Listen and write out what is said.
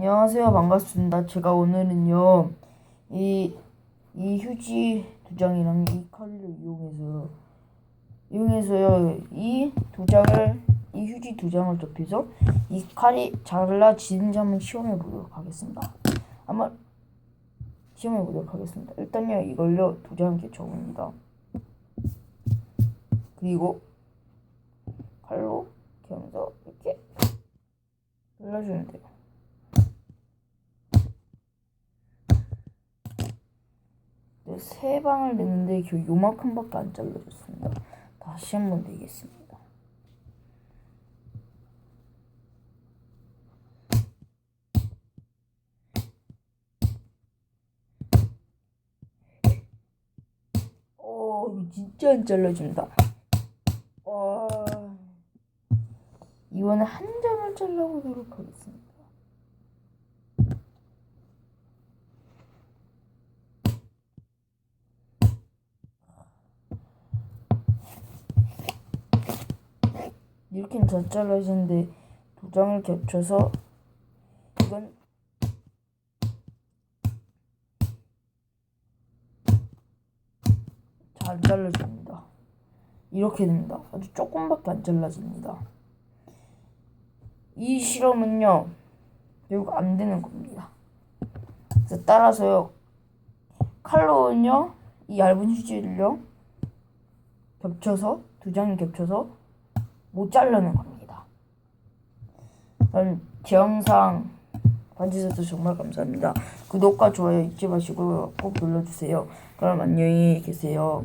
안녕하세요. 반갑습니다. 제가 오늘은요, 이, 이 휴지 두 장이랑 이 칼을 이용해서, 이용해서요, 이 두 장을, 이 휴지 두 장을 접해서 이 칼이 잘라지는지 한번 시험해 보도록 하겠습니다. 한번 시험해 보도록 하겠습니다. 일단요, 이걸요, 두장 이렇게 접습니다. 그리고 칼로 이렇게 하면서 이렇게 잘라주면 돼요. 세 방을 냈는데 그 요만큼밖에 안 잘라졌습니다. 다시 한 번 내겠습니다. 어, 진짜 안 잘라진다. 와, 이번에 한 장을 잘라보도록 하겠습니다. 이렇게는 잘 잘라지는데 두 장을 겹쳐서 이건 잘 잘라집니다. 이렇게 됩니다. 아주 조금밖에 안 잘라집니다. 이 실험은요 결국 안 되는 겁니다. 그래서 따라서요 칼로는요 이 얇은 휴지를요 겹쳐서 두 장이 겹쳐서 못 자르는 겁니다. 제 영상 봐주셔서 정말 감사합니다. 구독과 좋아요 잊지 마시고 꼭 눌러주세요. 그럼 안녕히 계세요.